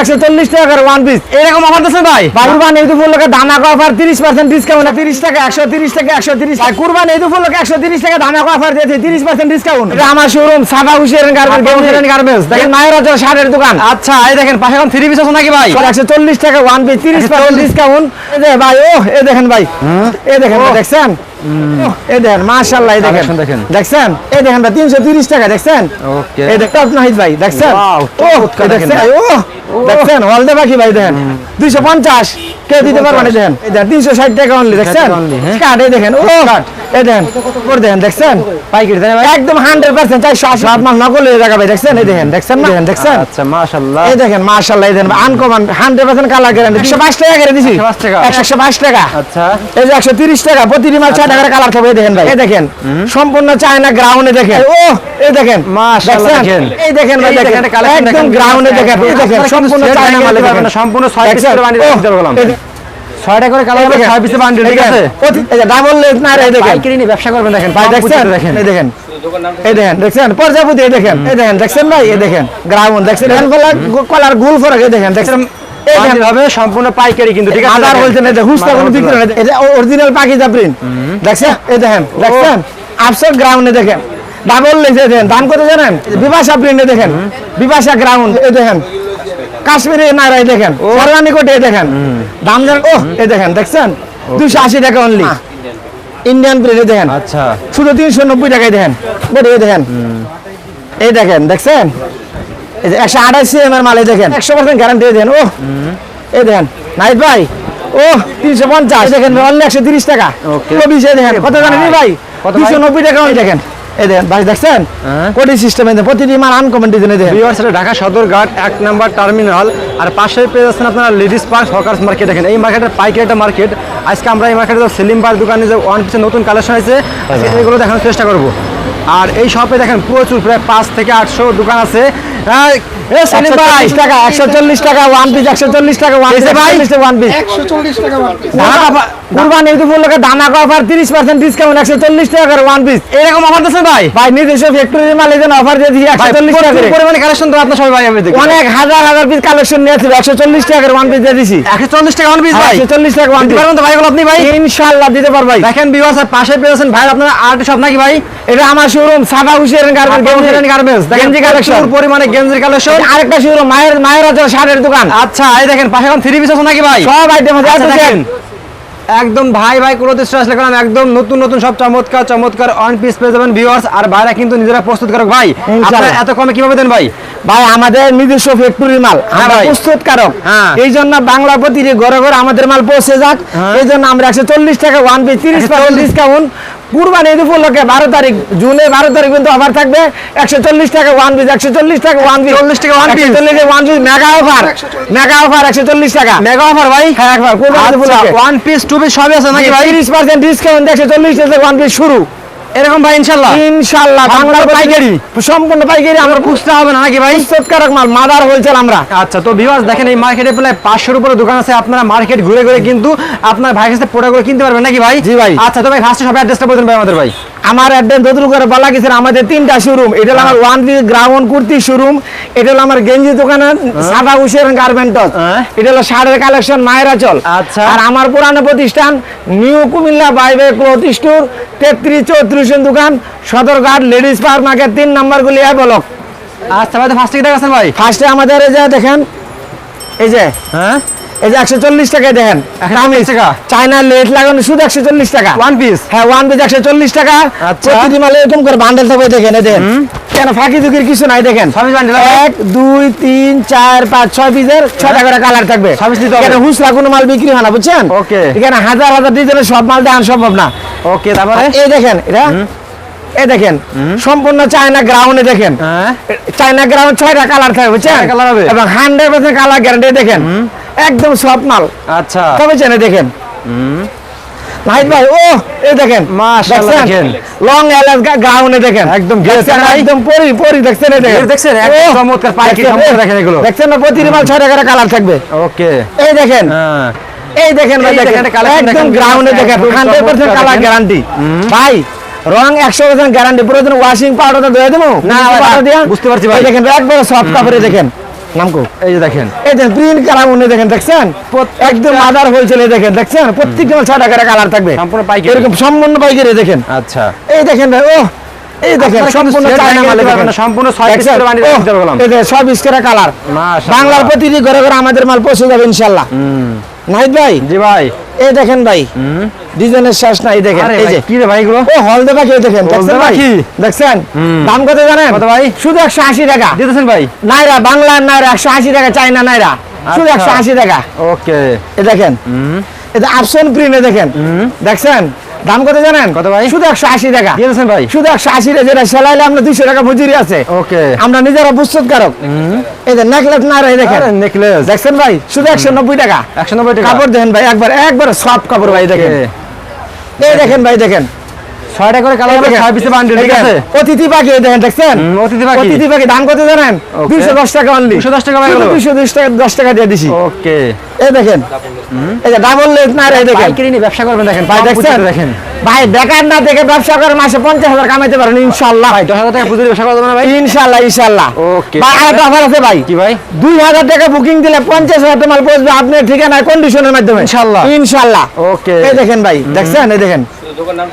একশো চল্লিশ টাকা করে ওয়ান পিস এরকম অফার দিচ্ছেন ভাই? কুরবান ঈদ উপলক্ষে ধামাকা অফার তিরিশ পার্সেন্ট ডিসকাউন্ট তিরিশ টাকা একশো তিরিশ টাকা একশো তিরিশ কুরবান ঈদ উপলক্ষে একশো তিরিশ টাকা ধামাকা অফার দিয়েছে তিরিশ পার্সেন্ট ডিসকাউন্ট এটা আমার শোরুম সাদা গার্মেন্টস দেখেন মায়ের দোকান। আচ্ছা এই দেখেন পাশে এখন থ্রি পিস আছে নাকি ভাই? একশো চল্লিশ টাকা ওয়ান পিস তিরিশ পার্সেন্ট ডিসকাউন্ট ভাই ও এ দেখেন ভাই। এ দেখেন দেখছেন? এই দেখেন মাশাআল্লাহ এই দেখেন। দেখেন। দেখছেন? এই দেখেন ভাই তিনশো তিরিশ টাকা দেখছেন. এই দেখেন নাহিদ ভাই দেখছেন। দেখছেন? ও দেখছেন? হলদে বাকি ভাই দেখেন। দুইশো পঞ্চাশ কে দিতে পারবেন দেখেন? এই দেখেন তিনশো ষাট টাকা অনলি দেখছেন? টাকা only? কাট এই দেখেন ও কাট এই দেখেন করে দেখেন দেখছেন? পাইকারি তাই ভাই? একদম হান্ড্রেড পার্সেন্ট চারশো আশি হাত মাল নকল যাবে ভাই দেখছেন? এই দেখেন দেখছেন না? দেখেন দেখছেন? আচ্ছা মাশাআল্লাহ। এই দেখেন মাশাআল্লাহ এই দেখেন আনকমন 100% কালার গ্যারান্টি 122 টাকা করে দিছি। 122 টাকা। 122 টাকা। আচ্ছা। এই যে 130 টাকা প্রতিটি মাল 6 টাকার কালার থাকবে এই দেখেন ভাই। এই দেখেন। সম্পূর্ণ চায়না গ্রাউন্ডে দেখেন। ও এই দেখেন। মাশাআল্লাহ? দেখেন। এই দেখেন ভাই দেখেন, দেখেন। একদম দেখেন, গ্রাউন্ডে দেখেন। এই দেখেন আপনারা সম্পূর্ণ কিন্তু চায়না set দেখেন। সম্পূর্ণ ছয় piece করে বান্ডিল দিতে বললাম। দেখেন, ছয়টা করে কালার এই দেখেন, ছয় পিসে বান্ডিল ঠিক দেখেন, আছে এই যে ডাবল লেগ না এই দেখেন। পাইকারি নিয়ে ব্যবসা করবেন দেখেন। ভাই দেখেন। এই দেখেন। এই দেখেন দেখছেন? এই দেখেন। এই দেখেন দেখছেন ভাই? এই দেখেন। গ্রাউন্ড দেখছেন? কলার কলার গুল ফরক এই দেখেন। দেখছেন? দেখেন হবে সম্পূর্ণ পাইকারি কিন্তু ঠিক আছে? বলছেন এটা হুসটা কোনো বিক্রি না। এটা অরিজিনাল পাকিজা প্রিন্ট দেখছেন? এই দেখেন দেখছেন? আফসর গ্রাউন্ডে দেখেন। ডাবল লেগেছে দেখেন। দাম কত জানেন? বিপাশা প্রিন্টে দেখেন। বিপাশা গ্রাউন্ড এই দেখেন। কাশ্মীরি নারাই দেখেন। সরলানি কোটে দেখেন। দাম জানেন? ও এই দেখেন দেখছেন? দুশো আশি টাকা অনলি ইন্ডিয়ান প্রিন্টে দেখেন। আচ্ছা। শুধু তিনশো নব্বই টাকায় দেখেন। এই দেখেন। এই দেখেন দেখছেন? একশো আঠাশ সিএম এর মাল এই দেখেন। একশো পার্সেন্ট গ্যারান্টি দেন ও এই দেখেন নাইট ভাই ও তিনশো পঞ্চাশ। দেখেন অনলি একশো তিরিশ টাকা। Okay. চব্বিশ এই দেখেন কত জানেন ভাই? কত ভাই? নব্বই টাকা দেখেন। এই দেখেন ভাই দেখছেন? হ্যাঁ। কোটি সিস্টেম প্রতিটি মাল আনকমন ডিজাইনে দেখেন। ভিউয়ার্স এটা ঢাকা সদরঘাট এক নাম্বার টার্মিনাল আর পাশে পেয়ে যাচ্ছেন আপনারা লেডিস পার্ক হকার্স মার্কেট দেখেন। এই মার্কেটের পাইকারি একটা মার্কেট আজকে আমরা এই মার্কেটে সেলিম বার দোকানে যে ওয়ান পিসের নতুন কালেকশন আছে এগুলো দেখানোর চেষ্টা করব। আর এই শপে দেখেন প্রচুর প্রায় পাঁচ থেকে আটশো দোকান আছে হ্যাঁ, এ সেলিম ভাই 140 টাকা একশো চল্লিশ টাকা ওয়ান পিস একশো চল্লিশ টাকা ওয়ান পিস ভাই? ওয়ান পিস একশো চল্লিশ টাকা কুরবান ঈদ উপলক্ষে ধামাকা অফার তিরিশ পার্সেন্ট ডিসকাউন্ট একশো চল্লিশ টাকা করে ওয়ান পিস এরকম অফার দিচ্ছেন ভাই? ভাই নিজস্ব ফ্যাক্টরির মাল এই অফার দিয়ে দিচ্ছি একশো চল্লিশ টাকা করে। পরিমাণে কালেকশন তো আপনার সবাই ভাই আমি দেখি। অনেক হাজার হাজার পিস কালেকশন নিয়েছিল একশো চল্লিশ টাকা করে ওয়ান পিস দিয়ে দিছি। একশো চল্লিশ টাকা ওয়ান পিস ভাই? একশো চল্লিশ টাকা ওয়ান পিস পারবেন তো ভাই আপনি ভাই? ইনশাল্লাহ দিতে পারব ভাই। দেখেন ভিউয়ার্স আর পাশে পেয়েছেন ভাই আপনারা আর্ট শপ নাকি ভাই? এটা আমার শোরুম সাদা হুসেন গার্মেন্ট গার্মেন্টস দেখেন গেঞ্জি কালেকশন পরিমাণে গেঞ্জির কালেকশন আরেকটা শোরুম মায়ের মায়ের শার্টের দোকান। আচ্ছা এই দেখেন পাশে এখন থ্রি পিস আছে নাকি ভাই? সব আইটেম আছে। আচ্ছা, দেখেন। একদম ভাই ভাই কোনো দৃশ্য আসলে কারণ একদম নতুন নতুন সব চমৎকার চমৎকার অন পিস পেয়ে যাবেন ভিউয়ার্স আর ভাইরা কিন্তু নিজেরা প্রস্তুত করক ভাই আপনারা এত কমে কীভাবে দেন ভাই ভাই আমাদের নিজস্ব ফ্যাক্টরির মাল হ্যাঁ আমরা। প্রস্তুত কারক হ্যাঁ। এই জন্য বাংলা প্রতি ঘরে ঘরে আমাদের মাল পৌঁছে যাক হ্যাঁ। এই জন্য আমরা একশো চল্লিশ টাকা ওয়ান পিস তিরিশ পার্সেন্ট ডিসকাউন্ট কুরবানি ঈদ উপলক্ষে বারো তারিখ জুনে বারো তারিখ কিন্তু অফার থাকবে। একশো চল্লিশ টাকা ওয়ান পিস একশো চল্লিশ টাকা ওয়ান পিস 40 টাকা ওয়ান পিস চল্লিশ one piece mega offer mega offer একশো চল্লিশ টাকা। মেগা অফার ভাই? হ্যাঁ একবার কুরবানি ওয়ান পিস টু পিস সবই আছে নাকি ভাই? তিরিশ পার্সেন্ট ডিসকাউন্ট একশো চল্লিশ টাকা ওয়ান পিস শুরু। এরকম ভাই ইনশাল্লাহ। ইনশাল্লাহ বাংলার পাইকারি। সম্পূর্ণ পাইকারি আমরা বুঝতে হবে না নাকি ভাই? সৎকারক মাল মাদার হোলসেল আমরা। আচ্ছা তো ভিউয়ার্স দেখেন এই মার্কেটে প্রায় পাঁচশোর উপরে দোকান আছে। আপনারা মার্কেট ঘুরে ঘুরে কিন্তু আপনার ভাইয়ের কাছে প্রোডাক্টগুলো কিনতে পারবেন নাকি ভাই? জি ভাই। আচ্ছা তো ভাই ফার্স্টে সব অ্যাড্রেসটা বলতেন ভাই আমাদের ভাই। আমার অ্যাড্রেস দদুর করে বলা গেছে আমাদের তিনটা শোরুম এটা হলো আমার one piece ground kurti showroom এটা হলো আমার গেঞ্জি দোকানের সাদা উশের গার্মেন্ট হ্যাঁ। এটা হলো শাড়ির কালেকশন মায়েরা চল। আচ্ছা। আর আমার পুরানো প্রতিষ্ঠান নিউ কুমিল্লা বাইবে ক্লথ স্টোর তেত্রিশ চৌত্রিশ দোকান সদরঘাট লেডিস পার্ক মার্কেট তিন নাম্বার গুলি ব্লক আচ্ছা ভাই ফার্স্টে কি দেখাচ্ছেন ভাই? ফার্স্টে আমাদের এই যে দেখেন এই যে হ্যাঁ? এই যে একশো চল্লিশ টাকায় দেখেন চল্লিশ চায়না লেট লাগানো শুধু একশো চল্লিশ টাকা। ওয়ান পিস হ্যাঁ ওয়ান পিস একশো চল্লিশ টাকা। আচ্ছা। প্রতিটি মালে এরকম করে বান্ডেল থাকবে দেখেন এই দেখেন। কেন ফাঁকি দুকির কিছু নাই দেখেন? এক দুই তিন চার পাঁচ ছয় পিসের ছয়টা করে কালার থাকবে? এখানে হুসরা কোনো মাল বিক্রি হয় না বুঝছেন. এখানে হাজার হাজার ডিজাইনের সব মাল দেওয়া সম্ভব না। ওকে তারপরে? এই দেখেন এটা? এই দেখেন সম্পূর্ণ চায়না গ্রাউন্ডে দেখেন। হ্যাঁ। চায়না গ্রাউন্ড ছয়টা কালার থাকবে বুঝছেন? এবং হান্ড্রেড পার্সেন্ট কালার গ্যারান্টি দেখেন। একদম সফট মাল। আচ্ছা। তবে চেনে দেখেন? ভাই ও এই দেখেন। মাশাআল্লাহ দেখেন। লং এলাস গ্রাউন্ডে দেখেন। একদম ভাই। একদম পরি পরি দেখছেন এই দেখেন? দেখছেন, একদম চমৎকার পাইকারি চমৎকার দেখেন এগুলো। দেখছেন না? প্রতিটি মাল ছয় টাকার কালার থাকবে। ওকে। এই দেখেন। হ্যাঁ। এই দেখেন ভাই দেখেন, দেখেন একটা collection একদম গ্রাউন্ডে দেখেন। কালার। গ্যারান্টি ভাই রং একশো পার্সেন্ট গ্যারান্টি প্রয়োজন ওয়াশিং পাউডার দেবো? না, বুঝতে পারছি ভাই। দেখেন একবারে সফট কাপড়ে দেখেন। নামকো? এই যে দেখেন। এই দেখেন প্রিন্ট কালার উনি দেখেন দেখছেন? একদম মাদার হোলসেলে দেখেন দেখছেন? প্রত্যেকটা মাল ছয় টাকার কালার থাকবে। সম্পূর্ণ পাইকারি। এরকম সম্পূর্ণ পাইকারি দেখেন। আচ্ছা। এই দেখেন ভাই ও এই দেখেন সম্পূর্ণ চায়না মাল দেখেন। সম্পূর্ণ কালার মাশাআল্লাহ। বাংলার প্রতিটি ঘরে ঘরে আমাদের মাল পৌঁছে যাবে ইনশাল্লাহ নাহিদ ভাই? জি ভাই। এই দেখেন ভাই ডিজাইনের শেষ নাই দেখেন এই যে। কি রে ভাই গুলো ও হলদে পাখি দেখেন দেখছেন ভাই? দেখছেন? দাম কত জানেন? কত ভাই? শুধু একশো আশি টাকা। দিতেছেন ভাই? নাইরা বাংলার নাইরা একশো আশি টাকা চাইনা নাইরা। শুধু আচ্ছা। একশো আশি টাকা। ওকে। এই দেখেন। এটা অপশন প্রিমে দেখেন। দেখছেন? দাম কত জানেন? কত ভাই? শুধু একশো আশি টাকা। দিয়েছেন ভাই? শুধু একশো আশি টাকা যেটা সেলাইলে আমরা দুইশো টাকা মজুরি আছে। ওকে। আমরা নিজেরা প্রস্তুতকারক কারক যে নেকলেস না রে দেখেন। নেকলেস দেখছেন ভাই? শুধু একশো নব্বই টাকা। একশো নব্বই টাকা। কাপড় দেখেন ভাই একবার একবার সফট কাপড় ভাই দেখেন। এই দেখেন ভাই দেখেন। ছয়টা করে কালার এই দেখেন। ছয় পিসে বান্ডিল ঠিক আছে? অতিথি পাখি দেখেন দেখছেন? অতিথি পাখি। অতিথি পাখি দাম কত জানেন? Okay. দুইশো দশ টাকা অনলি 210 টাকা হয়ে গেল। টাকা দশ টাকা দিয়ে দিছি। ওকে এই দেখেন। এই যে ডাবল না এই দেখেন। পাইকারি নিয়ে ব্যবসা করবেন দেখেন। ভাই দেখছেন? দেখেন। ভাই বেকার না দেখে ব্যবসা করে মাসে পঞ্চাশ হাজার কামাইতে পারেন ভাই দশ হাজার টাকা পুঁজির ব্যবসা করা যাবে না ভাই? ইনশাল্লাহ ইনশাল্লাহ Okay. ভাই আরেকটা অফার আছে ভাই। কি ভাই? দুই হাজার টাকা বুকিং দিলে পঞ্চাশ হাজার টাকা মাল পৌঁছবে আপনার ঠিকানায় কন্ডিশনের মাধ্যমে। ইনশাল্লাহ। ইনশাল্লাহ Okay. এই দেখেন ভাই দেখছেন? এই দেখেন।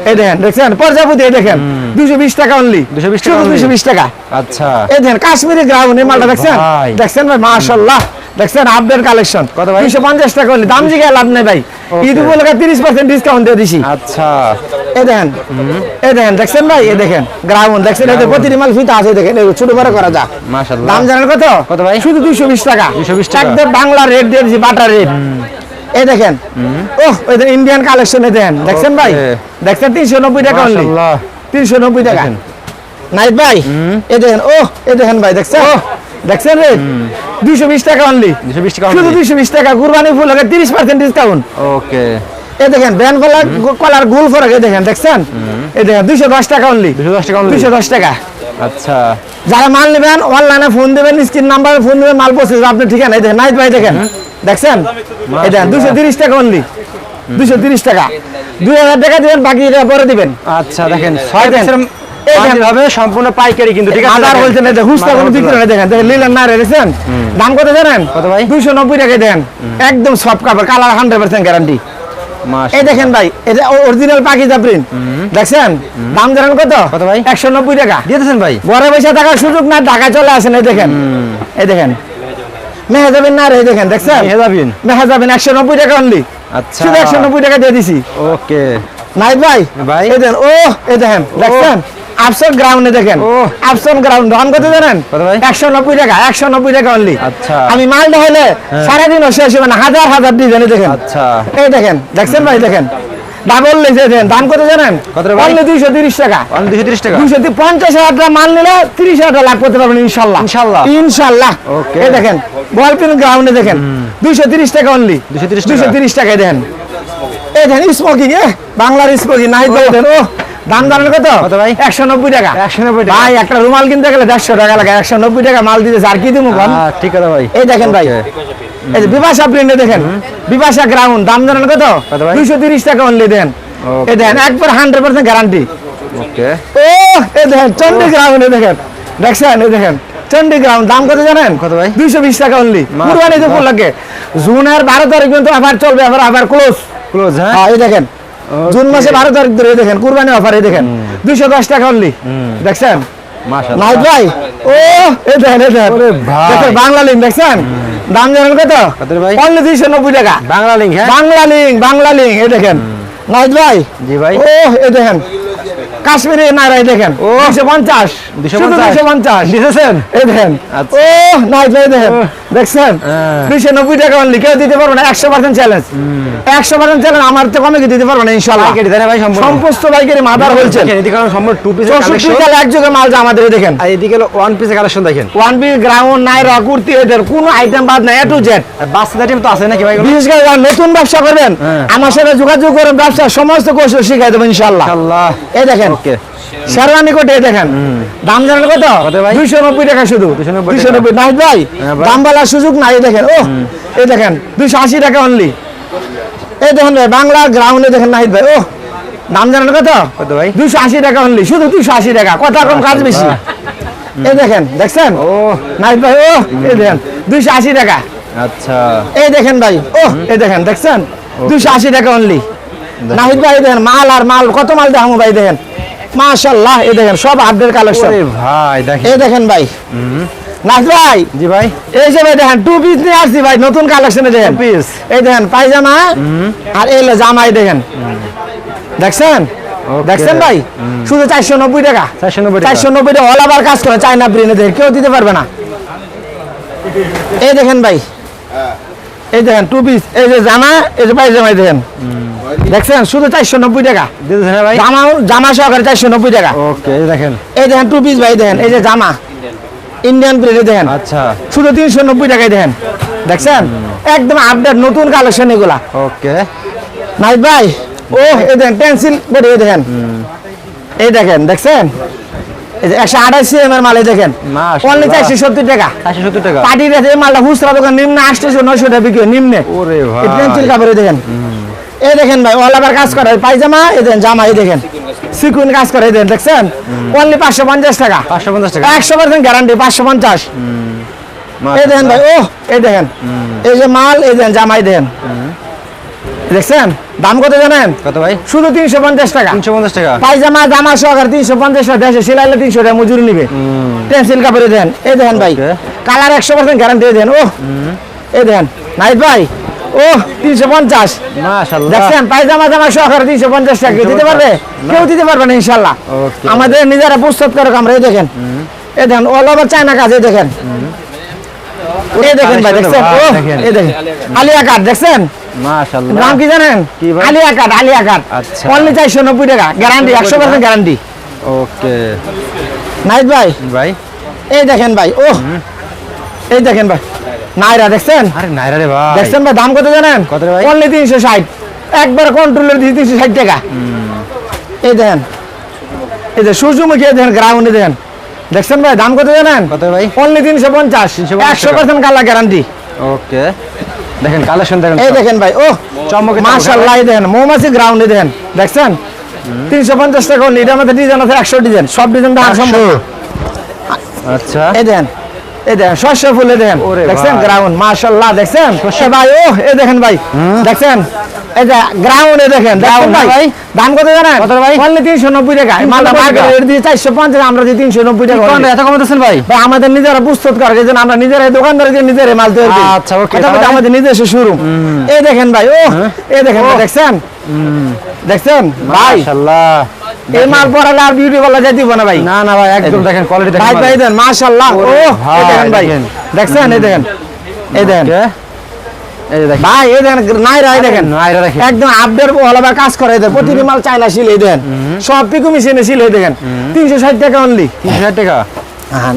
এই দেখেন দেখছেন? প্রজাপতি এই দেখেন। দুশো বিশ টাকা অনলি 220 টাকা only। দুশো বিশ টাকা। আচ্ছা। এই দেখেন কাশ্মীরি গ্রাউন্ড এই মালটা দেখছেন? দেখছেন ভাই? মাশাল্লাহ দেখছেন? আপডেট কালেকশন কত ভাই? দুশো পঞ্চাশ টাকা only। দাম জিগে লাভ নেই ভাই। ঈদ উপলক্ষে তিরিশ পার্সেন্ট ডিসকাউন্ট দিয়ে দিছি। আচ্ছা। এই দেখেন। এই দেখেন দেখছেন ভাই? এই দেখেন গ্রাউন্ড দেখছেন? প্রতিটি মাল ফিতা আছে দেখেন। এই ছোট বড় করা যা। মাশাআল্লাহ। দাম জানেন কত? কত ভাই? শুধু দুইশো বিশ টাকা। 220 টাকা। একদম বাংলা রেট দিয়েছি বাটার রেট এই দেখেন। ওহ ওই ইন্ডিয়ান কালেকশন দেখেন দেখছেন ভাই? দেখছেন তিনশো নব্বই টাকা অনলি তিনশো নব্বই টাকা। দেখেন। নাইট ভাই এই দেখেন ও এই দেখেন ভাই দেখছেন? দেখছেন রেট দুইশো বিশ টাকা অনলি 220 টাকা শুধু দুইশো বিশ টাকা কুরবানি ফুল হবে তিরিশ পার্সেন্ট ডিসকাউন্ট ওকে। এই দেখেন ব্যান কলার কলার গোল ফরক এই দেখেন দেখছেন? এই দেখেন দুইশো দশ টাকা অনলি 210 টাকা only। দুইশো দশ টাকা। আচ্ছা। যারা মাল নেবেন অনলাইনে ফোন দেবেন স্ক্রিন নাম্বারে ফোন দেবেন মাল পৌঁছে যাবে আপনার ঠিকানা এই দেখেন। নাইট ভাই দেখেন। দেখছেন? দেখেন দুশো তিরিশ টাকা অনলি দুশো তিরিশ টাকা। দুই হাজার টাকা দিবেন বাকি টাকা পরে দিবেন। আচ্ছা দেখেন ছয় দেখেন। পিসের এই বান্ডিল হবে সম্পূর্ণ পাইকারি কিন্তু ঠিক আছে? আদার বলছেন এই হুস্তা কোনো বিক্রি না, দেখেন দেখেন লিলেন না রে দাম কত জানেন? কত ভাই? দুশো নব্বই টাকা দেন। একদম সব কাপড় কালার হান্ড্রেড পার্সেন্ট গ্যারান্টি এই দেখেন ভাই এটা অরিজিনাল পাকিজা প্রিন্ট দেখছেন? দাম জানেন কত? কত ভাই? একশো নব্বই টাকা। দিয়েছেন ভাই? ঘরে বসে থাকার সুযোগ না ঢাকা চলে আসেন এই দেখেন। এই দেখেন। মেহে যাবেন না রে দেখেন দেখছেন? নিয়ে যাবেন মেহে যাবেন একশো নব্বই টাকা অনলি আচ্ছা। শুধু একশো নব্বই টাকা দিয়ে দিছি। ওকে। নাইট ভাই ভাই। এই দেখেন ও এই দেখেন দেখছেন? আপসন গ্রাউন্ডে দেখেন। আপসন গ্রাউন্ড দাম কত জানেন? একশো নব্বই টাকা একশো নব্বই টাকা অনলি আচ্ছা। আমি মালটা হলে সারাদিনও শেষ হবে না হাজার হাজার ডিজাইনে দেখেন। আচ্ছা। এই দেখেন দেখছেন ভাই দেখেন? ডাবল দেখেন দাম কত জানেন? অনলি দুইশো তিরিশ টাকা। দুশো তিরিশ টাকা? দুইশো পঞ্চাশ হাজার টাকা মাল নিলে তিরিশ হাজার লাভ করতে পারবেন ইনশাল্লাহ। ইনশাল্লাহ। ইনশাল্লাহ। এই দেখেন বল পিন গ্রাউন্ডে দেখেন দুইশো তিরিশ টাকা অনলি 230 টাকা। দুইশো তিরিশ টাকায় দেখেন। এই দেখেন স্মোকিং এ বাংলার স্মোকিং নাই দেন ও দাম জানেন কত? কত ভাই? একশো নব্বই টাকা। 190 টাকা। ভাই একটা রুমাল কিনতে গেলে দেড়শো টাকা লাগে একশো নব্বই টাকা মাল দিতেছে আর কি দিব হ্যাঁ, ঠিক আছে ভাই। এই দেখেন ভাই. এই যে বিপাশা প্রিন্টে দেখেন বিপাশা গ্রাউন্ড দাম জানেন কত? দুইশো তিরিশ টাকা অনলি দেন. এই দেখেন একবার হান্ড্রেড পার্সেন্ট গ্যারান্টি ওকে ও এই দেখেন চন্ডী গ্রাউন্ড দেখেন। দেখছেন এই দেখেন চন্ডী গ্রাউন্ড দাম কত জানেন? কত ভাই? দুইশো বিশ টাকা অনলি কুরবানি ফুল লাগে। জুনের বারো তারিখ পর্যন্ত আবার চলবে আবার আবার ক্লোজ ক্লোজ হ্যাঁ? হ্যাঁ এই দেখেন। জুন মাসে বারো তারিখ ধরে দেখেন কুরবানি অফার এই দেখেন। দুইশো দশ টাকা অনলি দেখছেন? নাইট ভাই। ও দেখেন ভাই। দেখেন বাংলা লিঙ্ক দেখছেন? দাম জানেন কত? ভাই? অনলি দুইশো নব্বই টাকা। বাংলা লিঙ্ক হ্যাঁ? বাংলা লিঙ্ক বাংলা লিঙ্ক এই দেখেন। নাইট ভাই? জি ভাই। ও এই দেখেন। কাশ্মীরি নারাই দেখেন। ও। দুশো পঞ্চাশ। 250 শুধু দুশো পঞ্চাশ। দিতেছেন? এই দেখেন। আচ্ছা। ও নাইট ভাই দেখেন। দেখছেন? হ্যাঁ। দুইশো নব্বই টাকা অনলি কেউ দিতে পারব না একশো পার্সেন্ট চ্যালেঞ্জ একশো পার্সেন্ট চ্যালেঞ্জ আমার তো কমে দিতে পারব না ইনশাল্লাহ পাইকারি ভাই সমস্ত বাইকের মাদার বলছেন। দেখেন, এদিকে হলো সম্পূর্ণ টু পিসের চৌষট্টি কালেকশন সালে এক যুগে মাল যা আমাদের দেখেন। আর এদিকে ওয়ান পিসের কালেকশন দেখেন। ওয়ান পিস গ্রাউন্ড নাইরা কুর্তি এদের কোনো আইটেম বাদ নাই এ টু জেড আর বাচ্চাদের টিম তো আছে নাকি ভাই বিশেষ করে নতুন ব্যবসা করবেন হ্যাঁ। আমার সাথে যোগাযোগ করেন ব্যবসা সমস্ত কৌশল শিখাই দেবো ইনশাল্লাহ এই দেখেন ওকে শেরওয়ানি কোটে এই দেখেন? দাম জানেন কত? কত ভাই? দুইশো নব্বই টাকা শুধু। 290 দুইশো নব্বই। নাহিদ ভাই হ্যাঁ দাম বলার সুযোগ নাই এই দেখেন। ও এই দেখেন দুইশো আশি টাকা অনলি এই দেখেন ভাই বাংলা গ্রাউন্ডে দেখেন নাহিদ ভাই ও দাম জানেন কত? কত ভাই? দুইশো আশি টাকা অনলি শুধু দুইশো আশি টাকা কথা কম কাজ বেশি। এই দেখেন দেখছেন? ও। নাইট ভাই ও এই দেখেন দুইশো আশি টাকা। আচ্ছা। এই দেখেন ভাই ও এই দেখেন দেখছেন? দুইশো আশি টাকা অনলি নাহিদ ভাই দেখেন মাল আর মাল কত মাল দেখামো ভাই দেখেন? মাশাল্লাহ এই দেখেন সব আপডেট কালেকশন ওরে ভাই দেখেন। এই দেখেন ভাই। নাহিদ ভাই। জি ভাই। এই যে ভাই দেখেন টু পিস নিয়ে আসছি ভাই নতুন কালেকশনে দেখেন। Two এই দেখেন পায়জামা আর এই জামাই দেখেন। দেখছেন? দেখছেন ভাই? শুধু চারশো নব্বই টাকা। 490 টাকা। চারশো নব্বই টাকা অল আবার কাজ করে চায়না প্রিন্টে দেখেন কেউ দিতে পারবে না। এই দেখেন ভাই। এই দেখেন টু পিস এই যে জামা এই যে পায়জামাই দেখেন। দেখছেন? শুধু চারশো নব্বই টাকা। জামা জামা সহকারে চারশো নব্বই টাকা। ওকে দেখেন। এই দেখেন টু পিস ভাই দেখেন এই যে জামা। ইন্ডিয়ান প্রিন্টে দেখেন। আচ্ছা। শুধু তিনশো নব্বই টাকায় দেখেন। দেখছেন? একদম আপডেট নতুন কালেকশন এগুলা। ওকে। নাইট ভাই ও এই দেখেন পেন্সিল বডি এই দেখেন। এই দেখেন দেখছেন? এই যে একশো আঠাশ সিএম এর মাল দেখেন। অনলি চারশো সত্তর টাকা। টাকা? পার্টির কাছে এই মালটা খুচরা দোকান নিম্নে আটশো নয়শো টাকা বিক্রি নিম্নে। পেন্সিল কাপড় দেখেন। এই দেখেন ভাই অল আবার কাজ করে। পায়জামা এই দেখেন জামা এই দেখেন। সিকুইন কাজ করে এই দেখেন দেখছেন? অনলি পাঁচশো পঞ্চাশ টাকা। পাঁচশো পঞ্চাশ টাকা। একশো পার্সেন্ট গ্যারান্টি পাঁচশো পঞ্চাশ। এই দেখেন ভাই ও এই দেখেন। এই যে মাল এই দেখেন জামাই দেখেন দেখছেন? দাম কত জানেন? কত ভাই? শুধু তিনশো পঞ্চাশ টাকা। তিনশো পঞ্চাশ টাকা। পায়জামা জামা সহকারে তিনশো পঞ্চাশ টাকা দেশে সিলাইলে তিনশো টাকা মজুরি নিবে। পেন্সিল কাপড়ে দেন। এই দেখেন ভাই। কালার একশো পার্সেন্ট গ্যারান্টি দেন ও এই দেখেন নাইট ভাই ও তিনশো পঞ্চাশ। দেখছেন পায়জামা জামা সহকারে তিনশো পঞ্চাশ টাকা। দিতে পারবে? কেউ দিতে পারবে না ইনশাল্লাহ আমাদের নিজেরা প্রস্তুত করে আমরা এই দেখেন। এই দেখেন অল ওভার চায়না কাজ এই দেখেন। এই দেখেন ভাই দেখছেন? ও। এই দেখেন। আলিয়া কাঠ দেখছেন? নাম কি জানেন? আলিয়া কাঠ আলিয়া কাঠ আচ্ছা। অনলি চারশো নব্বই টাকা। গ্যারান্টি একশো পার্সেন্ট গ্যারান্টি ওকে। নাইট ভাই? ভাই? এই দেখেন ভাই ও এই দেখেন ভাই। নাইরা দেখছেন? আরে নাইরা রে ভাই। দেখছেন ভাই দাম কত জানেন? কত ভাই? অনলি তিনশো ষাট। একবার কন্ট্রোলের দিয়ে তিনশো ষাট টাকা। এই দেখেন এই যে সূর্যমুখী দেখেন গ্রাউন্ডে দেখেন। দেখছেন ভাই দাম কত জানেন? কত ভাই? অনলি তিনশো পঞ্চাশ। 350 একশো পার্সেন্ট কালার গ্যারান্টি ওকে। দেখেন কালেকশন দেখেন এই দেখেন ভাই ও চমকে মাশাআল্লাহ দেখেন মৌমাছি গ্রাউন্ডে দেখেন। দেখছেন? তিনশো পঞ্চাশ টাকা only। এটার মধ্যে ডিজাইন আছে একশো ডিজাইন সব ডিজাইন দেখা সম্ভব। আচ্ছা। এই দেখেন এই দেখেন শস্য ফুলে দেখেন। দেখছেন। গ্রাউন্ড দেখছেন? ভাই ও এই দেখেন ভাই। দেখছেন? এই যে গ্রাউন্ডে দেখেন। দেখেন ভাই? দাম কত জানেন? কত ভাই? অনলি তিনশো নব্বই টাকা। এই মালটা 390 রেট দিয়ে চারশো পঞ্চাশ আমরা দিয়ে টাকা কোন এত ভাই? ভাই আমাদের নিজেরা প্রস্তুত করে আমরা নিজেরাই দোকানদারকে নিজেরাই মাল তৈরি করি। আচ্ছা, তাহলে? আমাদের নিজস্ব শোরুম এই দেখেন ভাই ও এই দেখেন দেখছেন? দেখছেন? ভাই। এই মাল পরালে আর বিউটি পার্লার যাই দিব না ভাই। না না ভাই একদম দেখেন কোয়ালিটি দেখেন ভাই ভাই দেন মাশাআল্লাহ। ও দেখেন ভাই। দেখছেন? এই দেখেন। এই দেখেন। ওকে। এই যে দেখেন। ভাই এই দেখেন নাইরা এই দেখেন। নাইরা দেখেন। একদম আপডেট হলবার কাজ করে প্রতিটি মাল শিল এই দেখেন। সব পিকু মেশিনে শিল এই দেখেন। তিনশো ষাট টাকা অনলি তিনশো ষাট টাকা?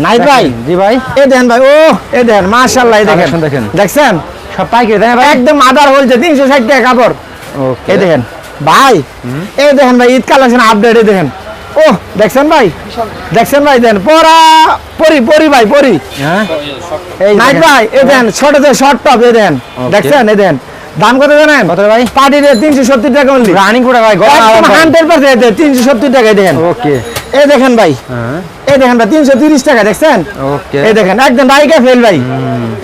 নাই ভাই। জি ভাই। এই দেখেন ভাই ও এই দেখেন মাশাআল্লাহ এই দেখেন। দেখেন। দেখছেন? সব পাইকারি ভাই। একদম আদার হলছে তিনশো ষাট টাকা কাপড়। ওকে। এই দেখেন। ভাই এই দেখেন ভাই ঈদ কালেকশন আপডেট এই দেখেন। ও দেখছেন ভাই? দেখছেন ভাই দেন পরা পরি পরি ভাই পরি। হ্যাঁ? এই নাইট ভাই এই দেন ছোট যে শর্ট টপ এই দেন দেখছেন এই দেন দাম কত জানেন? কত ভাই? পার্টি রে তিনশো সত্তর টাকা অনলি রানিং করে ভাই হান্ড্রেড পার্সেন্ট তিনশো সত্তর টাকা দেখেন। ওকে এই দেখেন ভাই। হ্যাঁ। এই দেখেন ভাই তিনশো তিরিশ টাকা দেখছেন? ওকে এই দেখেন একদম বাইকে ফেল ভাই।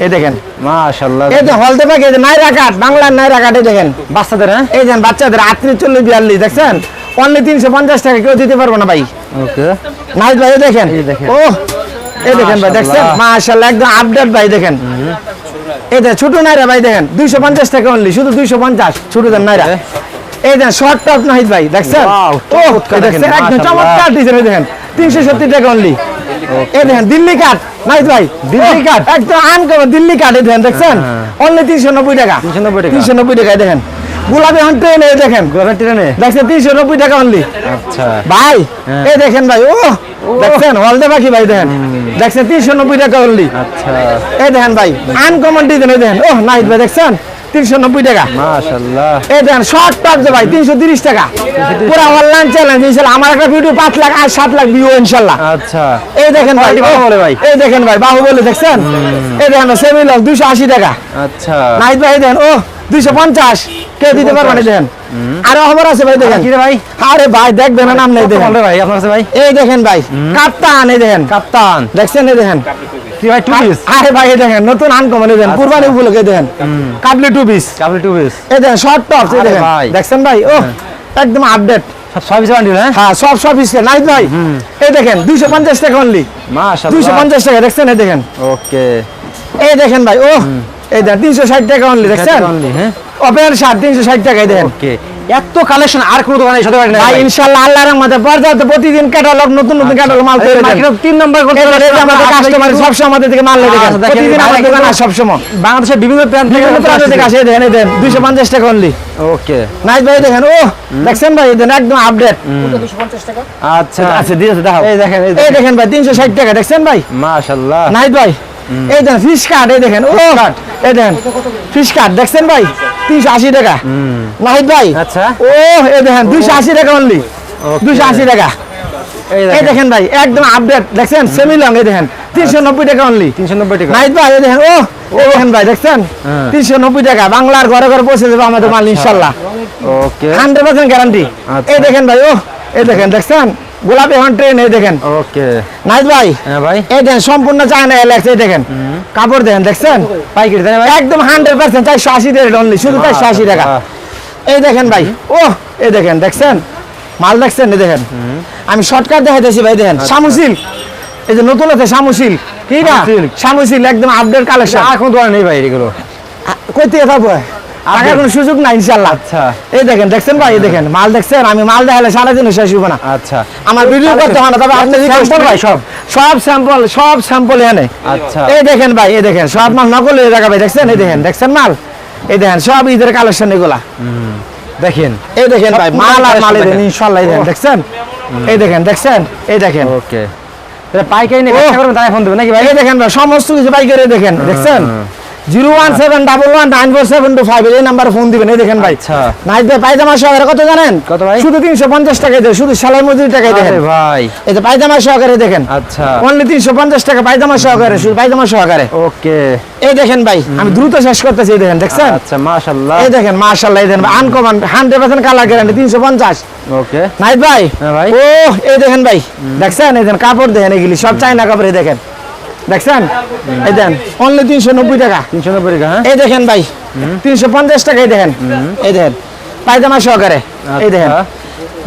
এই দেখেন। মাশাআল্লাহ। এই যে হলতে পাকে এই যে নাইরা কাঠ বাংলার নাইরা কাঠ এই দেখেন। বাচ্চাদের হ্যাঁ? এই দেন বাচ্চাদের আটত্রিশ চল্লিশ বিয়াল্লিশ দেখছেন? অনলি তিনশো পঞ্চাশ টাকা কেউ দিতে পারব না ভাই। ওকে। নাইট ভাই এই দেখেন। ও এই দেখেন ভাই দেখছেন? মাশাআল্লাহ। একদম আপডেট ভাই দেখেন। দেখেন ছোট নাইরা ভাই দেখেন দুইশো পঞ্চাশ টাকা অনলি শুধু দুইশো পঞ্চাশ ছোট দেন নাইরা এই দেখেন শর্ট টপ নাহিদ ভাই দেখছেন? ও দেখছেন দেখেন, একদম। চমৎকার ডিজাইন দেখেন তিনশো সত্তর টাকা অনলি এই দেখেন দিল্লি কাঠ নাহিদ ভাই। দিল্লি কাঠ একদম আনকমন দিল্লি কাঠ এই দেখেন দেখছেন? অনলি তিনশো নব্বই টাকা। 390 টাকা। তিনশো নব্বই টাকা দেখেন। গোলাপি হন ট্রেনে দেখেন। ট্রেনে দেখছেন তিনশো নব্বই টাকা অনলি আচ্ছা। ভাই হ্যাঁ। এই দেখেন ভাই ও দেখছেন হলদে পাখি ভাই দেখেন। দেখছেন তিনশো নব্বই টাকা অনলি আচ্ছা। এই দেখেন ভাই আনকমন ডিজাইন দেখেন। ও নাইট ভাই দেখছেন? তিনশো নব্বই টাকা। মাশাআল্লাহ এই দেখেন শর্ট টপ যে ভাই তিনশো তিরিশ টাকা। পুরো অনলাইন চ্যালেঞ্জ ইনশাল্লাহ। আমার একটা ভিডিও পাঁচ লাখ আর সাত লাখ ভিউ ইনশাল্লাহ। আচ্ছা। এই দেখেন ভাই ভাই। এই দেখেন ভাই বাহুবলি দেখছেন? এই দেখেন সেমি লক দুইশো আশি টাকা। আচ্ছা। নাইট ভাই দেখেন ও দুইশো পঞ্চাশ। কে দিতে পারবেন এই দেখেন? আরও খবর আছে ভাই দেখেন। কি ভাই? আরে ভাই দেখবেন না নাম নেই দেখেন। ভাই আপনার ভাই? এই দেখেন ভাই কাপ্তান এই দেখেন। কাপ্তান। দেখছেন এই দেখেন? কি ভাই টু পিস আরে ভাই দেখেন নতুন আনকমন দেখেন আচ্ছা। কুরবানি উপলক্ষে দেখেন কাবলি টু পিস কাবলি টু পিস এই দেখেন শর্ট টপস এই দেখেন দেখছেন ভাই? ও একদম আপডেট সব সব হ্যাঁ? হ্যাঁ সব সব ইসকে ভাই। এই দেখেন দুইশো পঞ্চাশ টাকা অনলি দুইশো মাশাআল্লাহ পঞ্চাশ টাকা দেখছেন? এই দেখেন। ওকে। এই দেখেন ভাই ও এই দেখেন তিনশো ষাট টাকা অনলি দেখছেন? অনলি হ্যাঁ? ওপেন শার্ট তিনশো ষাট টাকায় দেখেন। ওকে। এত কালেকশন আর কোনো দোকানে সাথে পারেন না ভাই ইনশাল্লাহ আল্লাহর রহমতে পর্যাপ্ত প্রতিদিন ক্যাটালগ নতুন নতুন ক্যাটালগ মাল তৈরি মার্কেট তিন নম্বর করতে যে আমাদের কাস্টমার সবসময় আমাদের থেকে মাল আচ্ছা, প্রতিদিন আমাদের দোকানে আসে সবসময়। বাংলাদেশের বিভিন্ন প্রান্ত থেকে বিভিন্ন প্রান্ত থেকে আসে দেখেন এই দেখেন টাকা অনলি ওকে নাইস ভাই দেখেন ও দেখছেন ভাই দেখেন একদম আপডেট আচ্ছা। আচ্ছা দিয়েছে দেখো এই দেখেন এই দেখেন। ভাই তিনশো ষাট টাকা দেখছেন ভাই? মাশাআল্লাহ। নাইট ভাই। এই দেখেন ফিশ কাট এই দেখেন ও এই দেখেন ফিশ কাট দেখছেন ভাই? তিনশো আশি টাকা। নাহিদ ভাই? আচ্ছা। ও এই দেখেন দুইশো আশি টাকা অনলি দুইশো আশি টাকা। এই দেখেন। ভাই একদম আপডেট দেখছেন? সেমি লং এই দেখেন তিনশো নব্বই টাকা অনলি 390 টাকা। নাহিদ ভাই দেখেন ও এই দেখেন ভাই দেখছেন? হ্যাঁ। তিনশো নব্বই টাকা বাংলার ঘরে ঘরে পৌঁছে দেবে আমাদের মাল ইনশাল্লাহ। ওকে হান্ড্রেড পার্সেন্ট গ্যারান্টি আচ্ছা। এই দেখেন ভাই ও এই দেখেন দেখছেন? গোলাপি এখন ট্রেন এই দেখেন। ওকে নাহিদ ভাই? হ্যাঁ ভাই। এই দেখেন সম্পূর্ণ চায়না এলেক্স এই দেখেন। কাপড় দেখেন দেখছেন? পাইকারি তাই না ভাই। একদম হান্ড্রেড পার্সেন্ট চারশো আশি রেট অনলি শুধু টাকা। এই দেখেন ভাই ও এই দেখেন দেখছেন? মাল দেখছেন এই দেখেন। আমি শর্টকাট দেখাইতেছি ভাই দেখেন। শামুসিল এই যে নতুন আছে শামুসিল কি না। শামুসিল একদম আপডেট কালেকশন কোনো দোকান নেই ভাই এগুলো। কই থেকে থাকব কোনো সুযোগ নাই ইনশাল্লাহ আচ্ছা। এই দেখেন দেখছেন ভাই? এই দেখেন মাল দেখছেন? আমি মাল দেখালে সারাদিন শেষ হইব না। আচ্ছা। আমার ভিডিও করতে হয় না তবে আপনি ভাই সব? সব স্যাম্পল সব স্যাম্পল এখানে। আচ্ছা। এই দেখেন ভাই এই দেখেন সব মাল নকল এই জায়গা ভাই দেখছেন? এই দেখেন দেখছেন মাল? এই দেখেন সব ঈদের কালেকশন এগুলা। দেখেন। এই দেখেন ভাই মাল আর মাল। ইনশাআল্লাহ এই দেখেন দেখছেন? এই দেখেন দেখছেন? এই দেখেন। ওকে। পাইকারি নিয়ে করবেন তাই ফোন দেবেন নাকি ভাই? এই দেখেন ভাই সমস্ত কিছু বাই করে দেখেন দেখছেন? Zero one seven double one nine four seven two five এই নাম্বারে ফোন দিবেন। এই দেখেন ভাই। নাইট ভাই পায়জামা সহকারে কত জানেন? কত ভাই? শুধু তিনশো পঞ্চাশ টাকায় দেয় শুধু সেলাই মজুরি টাকায় দেখেন। ভাই। এই যে পায়জামা সহকারে দেখেন। আচ্ছা। অনলি তিনশো পঞ্চাশ টাকা পায়জামা সহকারে শুধু পায়জামা সহকারে। ওকে। এই দেখেন ভাই আমি দ্রুত শেষ করতেছি এই দেখেন দেখছেন? আচ্ছা মাশাআল্লাহ। এই দেখেন মার্শাল্লাহ এই দেখেন আনকমন কালার গ্যারান্টি তিনশো পঞ্চাশ। ওকে। নাইট ভাই? হ্যাঁ ভাই। ও এই দেখেন ভাই দেখছেন? এই দেখেন কাপড় দেখেন এগুলি সব চাইনা কাপড় দেখেন। দেখছেন? এই দেখেন অনলি তিনশো নব্বই টাকা। তিনশো নব্বই টাকা হ্যাঁ? এই দেখেন ভাই তিনশো পঞ্চাশ টাকা এই দেখেন। এই দেখেন পায়জামা সহকারে। এই দেখেন আচ্ছা।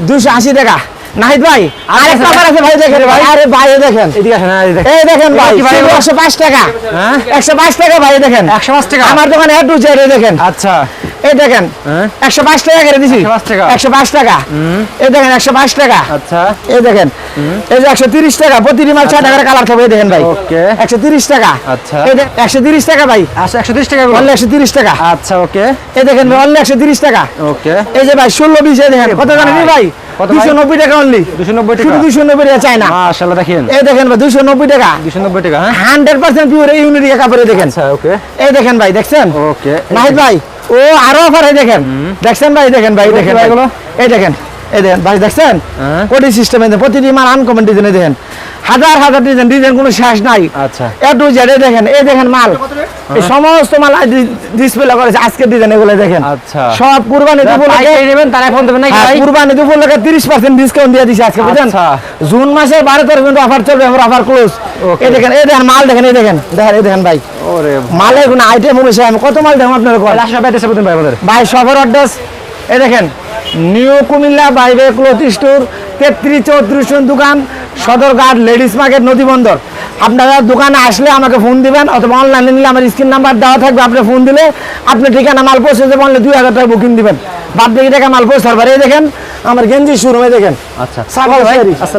দুশো আশি টাকা। নাহিদ ভাই আরেকটা আছে ভাই দেখেন ভাই। আরে ভাই দেখেন। এদিকে আসেন এই দেখেন। দেখেন ভাই টাকা। হ্যাঁ? একশো পাঁচ টাকা ভাই দেখেন। 105 টাকা? আমার দোকানে এ টু জেড দেখেন। আচ্ছা। এই দেখেন হ্যাঁ? টাকা করে দিছি। 105 টাকা? এই দেখেন টাকা। আচ্ছা। এই দেখেন এই যে একশো তিরিশ টাকা প্রতিটি মাল ছয় টাকার কালার থাকবে দেখেন ভাই। ওকে। একশো তিরিশ টাকা। আচ্ছা। এই দেখ একশো তিরিশ টাকা ভাই। আচ্ছা একশো তিরিশ টাকা অনলি একশো তিরিশ টাকা। আচ্ছা ওকে। এই দেখেন একশো তিরিশ টাকা। ওকে। এই যে ভাই ষোলো বিশ এই দেখেন কত জানেন ভাই? কত ভাই? দুশো নব্বই টাকা অনলি দুশো নব্বই শুধু টাকা দুশো নব্বই টাকা চাই না মাশাআল্লাহ দেখেন। এই দেখেন ভাই দুশো নব্বই টাকা। দুশো নব্বই টাকা হ্যাঁ? হান্ড্রেড পার্সেন্ট পিওর ইউনিটি কাপড়ে দেখেন। আচ্ছা ওকে এই দেখেন ভাই দেখছেন? ওকে নাহিদ ভাই ও আরও অফার এই দেখেন। দেখছেন ভাই দেখেন ভাই দেখেন। এই দেখেন। এই দেখেন ভাই দেখছেন? হ্যাঁ। কোটি সিস্টেমে প্রতিটি মাল আনকমন ডিজাইনে দেখেন। হাজার হাজার ডিজাইন ডিজাইন কোনো শেষ নাই। আচ্ছা। এ টু জেড দেখেন এই দেখেন মাল। এই সমস্ত মাল ডিসপ্লে করেছে আজকের ডিজাইন এগুলো দেখেন। আচ্ছা। সব কুরবানি পাইকারি নেবেন তারাই ফোন দেবেন হ্যাঁ, ভাই? কুরবানি উপলক্ষে তিরিশ পার্সেন্ট ডিসকাউন্ট দিয়ে দিছে আজকে বুঝলেন আচ্ছা। জুন মাসে বারো তারিখ পর্যন্ত অফার চলবে আমার অফার ক্লোজ. এই দেখেন এই দেখেন মাল দেখেন এই দেখেন দেখেন এই দেখেন ভাই। ওরে মালের কোনো আইটেম অনুসারে আমি কত মাল দেখুন আপনার কয়? লাস্ট ভাই ভাই সফর অড্রেস এই দেখেন। নিউ কুমিল্লা বাইবে ক্লোথ স্টোর তেত্রিশ চৌত্রিশ দোকান সদরঘাট লেডিস মার্কেট নদীবন্দর আপনারা দোকানে আসলে আমাকে ফোন দিবেন অথবা অনলাইনে নিলে আমার স্ক্রিন নাম্বার দেওয়া থাকবে আপনি ফোন দিলে আপনি ঠিকানা মাল পৌঁছে বললে দুই হাজার টাকা বুকিং দিবেন। বাদ বাকি টাকা মাল পৌঁছার এই দেখেন আমার গেঞ্জি শুরু হয়ে দেখেন। আচ্ছা।